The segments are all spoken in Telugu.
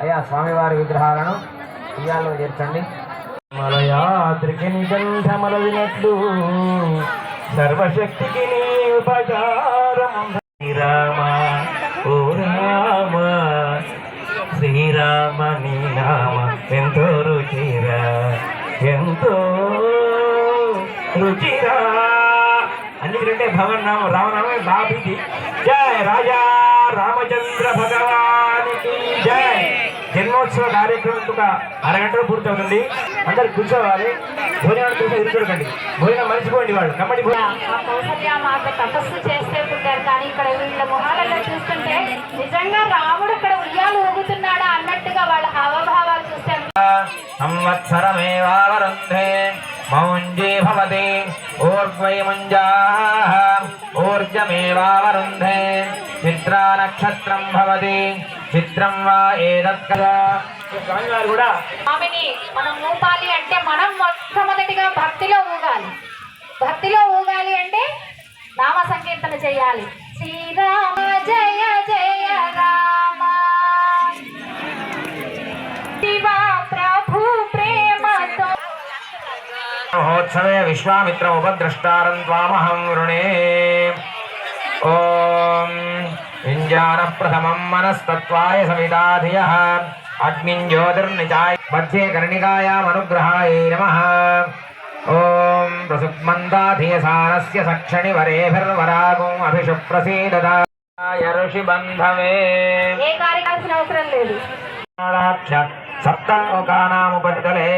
అయ్యా స్వామివారి విగ్రహాలను ఉయ్యాల్లో చేర్చండి. మలయాత్రికి నిగంధమలవినట్లు సర్వశక్తికి నీ ఉపచారం శ్రీరామ ఓ రామ శ్రీరామ నీ నామ ఎంతో రుచిరా ఎంతో రుచిరా. అన్నిటికంటే భగవన్ నామం రామనామే బాబిది జయ రాజా. రామచంద్ర భగవానికి జయ జన్మోత్సవ కార్యక్రమం ఒక అరగంటలో పూర్తవుతుంది. అందరు కూర్చోవాలి. భోజనాలు చూసి ఎదుర్కొనకండి భోజనం మర్చిపోండి వాళ్ళు. కమ్మడి భోజనం. తపస్సు చేస్తే పుట్టారు కానీ ఇక్కడ వీళ్ళ మొహాలలో చూస్తుంటే నిజంగా రాముడు ఇక్కడ ఉయ్యాలు ఊగుతున్నాడా అన్నట్టుగా వాళ్ళ హావభావాలు చూస్తే సంవత్సరమేవావరుంధే మౌంజీ భవతి ఊర్ధ్వై ముంజాః ఊర్జమేవావరుంధే చిత్రా నక్షత్రం భవతి. చిత్రం వా ఏదత్ కదా స్వామివారు కూడా ఆమెని మనం ఊపాలి అంటే మనం మొట్టమొదటిగా భక్తిలో ఊగాలి. భక్తిలో ఊగాలి అంటే నామ సంకీర్తన చేయాలి. శ్రీరామ జయ జయ రామ. శివ ప్రభు ప్రేమతో. మహోత్సవే విశ్వామిత్ర ఉపద్రష్టారం త్వామహం వృణే ఓం. వింజాన ప్రథమం మనస్తత్వాయ సవితాధియ అగ్నిం జ్యోతిర్నిచాయ మధ్యే కర్ణికాయామనుగ్రహాయ నమః. ఓం. ప్రసుగ్మందాధియసానస్య సక్షణి వరేభిర్వరాగం అభిషు ప్రసీదదాయ ఋషిబంధవే. ఏ కార్యకాల్సిన అవసరం లేదు. నాళాక్ష సప్తలోకానాముపరితలే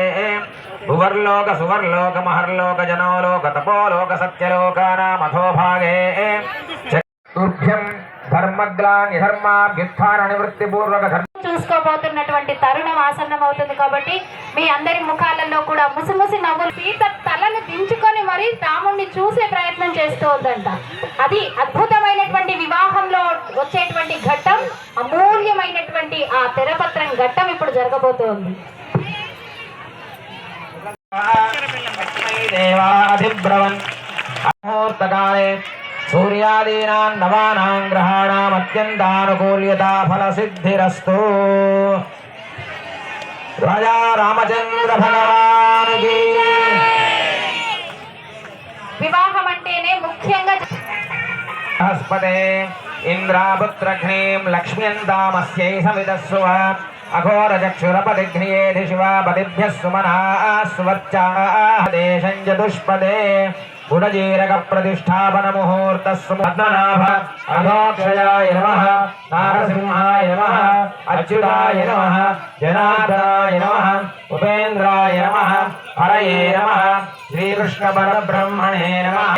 భువర్లోక సువర్లోక మహర్లోక జనోలోక తపోలోక సత్యలోకానామథోభాగే. భాగే తుభ్యం ధర్మగ్లాని ధర్మాభ్యుత్థాన నివృత్తి పూర్వక ధర్మ చూసుకోబోతున్నటువంటి తరుణం ఆసన్నం అవుతుంది కాబట్టి మీ అందరి ముఖాలలో కూడా ముసిముసి నవ్వులు సీత తలను దించుకొని మరి రాముణ్ణి చూసే ప్రయత్నం చేస్తూ ఉందంట. అది అద్భుతమైనటువంటి వివాహంలో వచ్చేటువంటి ఘట్టం అమూల్యమైనటువంటి ఆ తెరపత్రం ఘట్టం ఇప్పుడు జరగబోతోంది దేవాధిబ్రవన్ ముహూర్తకాలే సూర్యాదీనాం నవానాం గ్రహాణాం అత్యంతానుకూల్యతా ఫలసిద్ధిరస్తు. రాజా రామచంద్ర భగవానికి. వివాహం అంటేనే ముఖ్యంగా బృహస్పతే ఇంద్రాపుత్రఘ్నీం లక్ష్మ్యంతామస్యై సవిదస్సువ అఘోరచక్షురపదిఘ్నియేధి శివాపదిభ్యः సుమనా స్వర్చాదేశం చతుష్పదే గుణజీరక ప్రతిష్టాపన ముహూర్త పద్మనాభ అధోక్షయాయ నమ నారసింహాయ నమ అచ్యుతాయ నమ జనార్దనాయ నమ ఉపేంద్రాయ నమ హరయే నమ శ్రీకృష్ణ పరబ్రహ్మణే నమ.